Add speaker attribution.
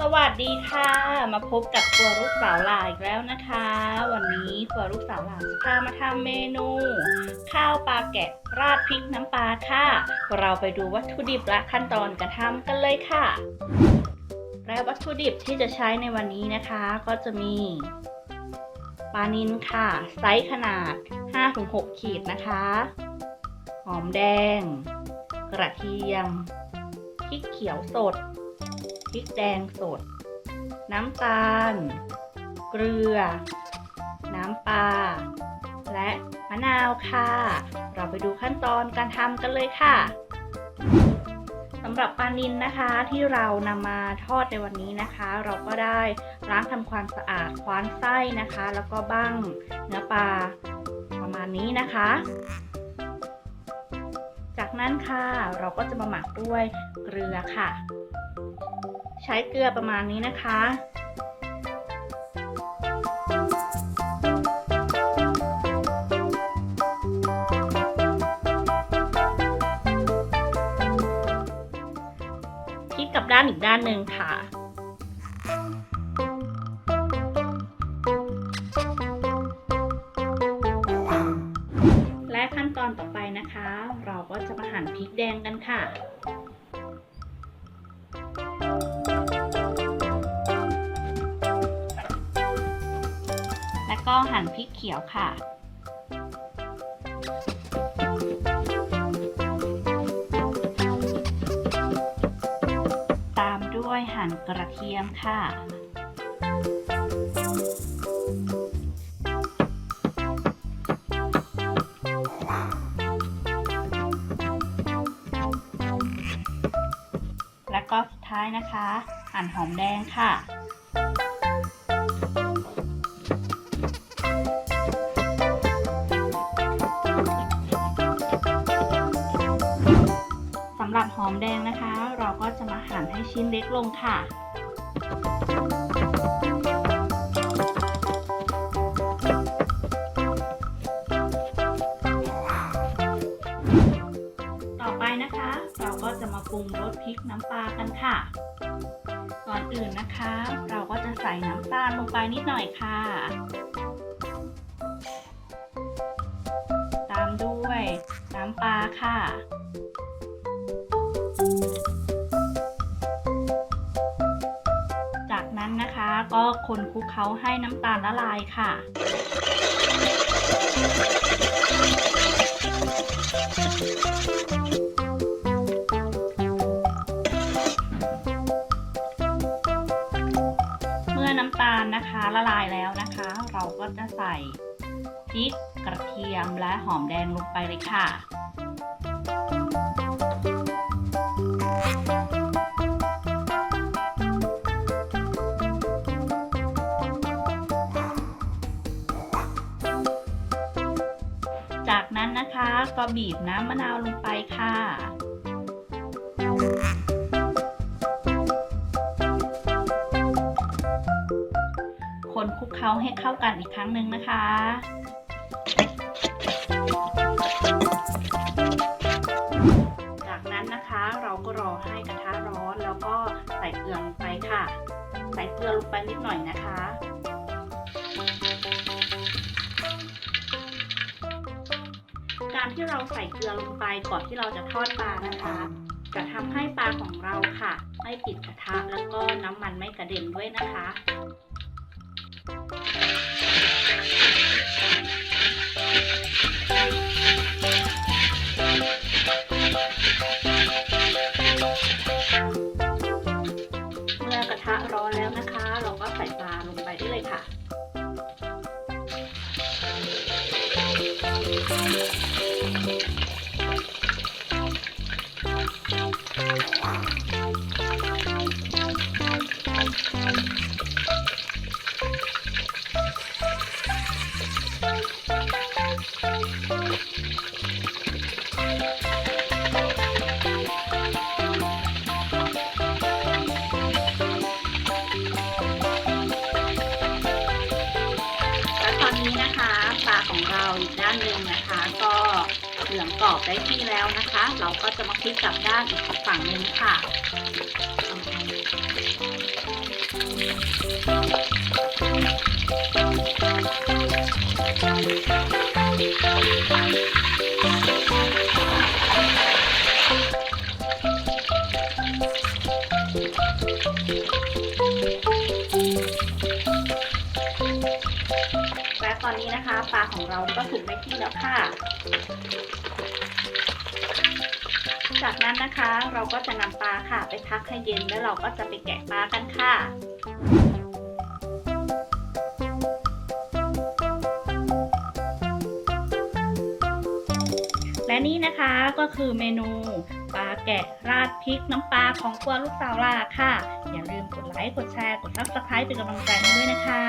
Speaker 1: สวัสดีค่ะ มาพบกับตัวลูกสาวหลาอีกแล้วนะคะ วันนี้ตัวลูกสาวหลาจะพามาทำเมนู ข้าวปลาแกะราดพริกน้ำปลาค่ะ เราไปดูวัตถุดิบและขั้นตอนการทำกันเลยค่ะ และวัตถุดิบที่จะใช้ในวันนี้นะคะ ก็จะมีปลานิลค่ะ ไซส์ขนาด 5-6 ขีดนะคะ หอมแดง กระเทียมพริกเขียวสด ริกแดงสด น้ำตาล เกลือ น้ำปลา และมะนาวค่ะ เราไปดูขั้นตอนการทำกันเลยค่ะสำหรับปลานิลนะคะที่เรานำมาทอดในวันนี้นะคะ เราก็ได้ล้างทำความสะอาดคว้านไส้นะคะ แล้วก็บ้างเนื้อปลาประมาณนี้นะคะ จากนั้นค่ะเราก็จะมาหมักด้วยเกลือค่ะ ใช้เกลือประมาณนี้นะคะ พลิกกลับด้านอีกด้านหนึ่งค่ะและขั้นตอนต่อไปนะคะ เราก็จะมาหั่นพริกแดงกันค่ะ ก็หั่นพริกเขียวค่ะ ตามด้วยหั่นกระเทียมค่ะ แล้วก็สุดท้ายนะคะ หั่นหอมแดงค่ะ อมแดงนะคะ เราก็จะมาหั่นให้ชิ้นเล็กลงค่ะต่อไปนะคะเราก็จะมาปรุงรสพริกน้ำปลากันค่ะ ก่อนอื่นนะคะ เราก็จะใส่น้ำตาลลงไปนิดหน่อยค่ะ ตามด้วยน้ำปลาค่ะ จากนั้นนะคะก็คนคลุกเคล้าให้น้ำตาลละลายค่ะเมื่อน้ำตาลนะคะละลายแล้วนะคะ เราก็จะใส่พริกกระเทียมและหอมแดงลงไปเลยค่ะ ก็บีบน้ำมะนาวลงไปค่ะคนคลุกเคล้าให้เข้ากันอีกครั้งหนึ่งนะคะ จากนั้นนะคะเราก็รอให้กระทะร้อนแล้วก็ใส่เกลือลงไปค่ะ ใส่เกลือลงไปนิดหน่อยนะคะ การที่เราใส่เกลือลงไปก่อนที่เราจะทอดปลานะคะ จะทำให้ปลาของเราค่ะ ไม่ติดกระทะแล้วก็น้ำมันไม่กระเด็นด้วยนะคะเมื่อกระทะร้อนแล้วนะคะ เราก็ใส่ปลาลงไปได้เลยค่ะ แเหลืองกรอบได้ที่แล้วนะคะ เราก็จะมาพลิกกลับด้านอีกฝั่งหนึ่งค่ะแล นะคะปลาของเราก็สุกได้ที่แล้วค่ะ จากนั้นนะคะเราก็จะนำปลาค่ะ ไปพักให้เย็นแล้วเราก็จะไปแกะปลากันค่ะและนี่นะคะก็คือเมนูปลาแกะราดพริกน้ำปลาของครัวลูกสาวลาค่ะ อย่าลืมกดไลค์ กดแชร์ กดซับสไครป์เป็นกำลังใจให้ด้วยนะคะ